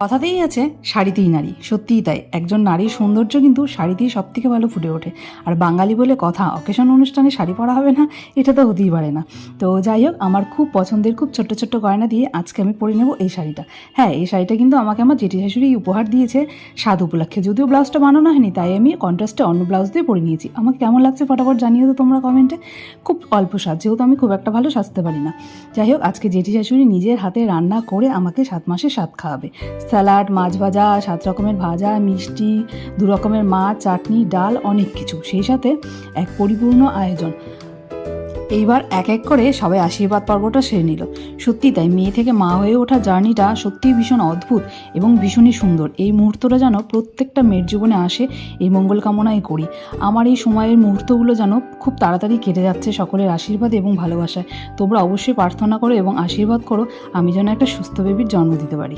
কথাতেই আছে, শাড়িতেই নারী। সত্যিই তাই। একজন নারীর সৌন্দর্য কিন্তু শাড়িতেই সব থেকে ভালো ফুটে ওঠে। আর বাঙালি বলে কথা অকেশন অনুষ্ঠানে শাড়ি পরা হবে না, এটা তো হতেই পারে না। তো যাই হোক, আমার খুব পছন্দের, খুব ছোট্ট ছোট্ট গয়না দিয়ে আজকে আমি পরে নেব এই শাড়িটা। হ্যাঁ এই শাড়িটা কিন্তু আমাকে আমার জেঠি শাশুড়ি উপহার দিয়েছে স্বাদ উপলক্ষে। যদিও ব্লাউজটা বানানো হয়নি, তাই আমি কন্ট্রাস্টে অন্য ব্লাউজ দিয়ে পরে নিয়েছি। আমাকে কেমন লাগছে ফটাফট জানিয়ে তো তোমরা কমেন্টে খুব অল্প স্বাদ, যেহেতু আমি খুব একটা ভালো সাজতে পারি না। যাই হোক, আজকে জেঠি শাশুড়ি নিজের হাতে রান্না করে আমাকে সাত মাসে স্বাদ খাওয়াবে। স্যালাড, মাছ ভাজা, সাত রকমের ভাজা, মিষ্টি, দু রকমের মাছ, চাটনি, ডাল, অনেক কিছু। সেই সাথে এক পরিপূর্ণ আয়োজন। এইবার এক এক করে সবাই আশীর্বাদ পর্বটা সেরে নিল। সত্যি তাই, মেয়ে থেকে মা হয়ে ওঠা জার্নিটা সত্যিই ভীষণ অদ্ভুত এবং ভীষণই সুন্দর। এই মুহূর্তটা যেন প্রত্যেকটা মেয়ের জীবনে আসে, এই মঙ্গল কামনাই করি। আমার এই সময়ের মুহূর্তগুলো যেন খুব তাড়াতাড়ি কেটে যাচ্ছে সকলের আশীর্বাদ এবং ভালোবাসায়। তোমরা অবশ্যই প্রার্থনা করো এবং আশীর্বাদ করো, আমি যেন একটা সুস্থ বেবির জন্ম দিতে পারি।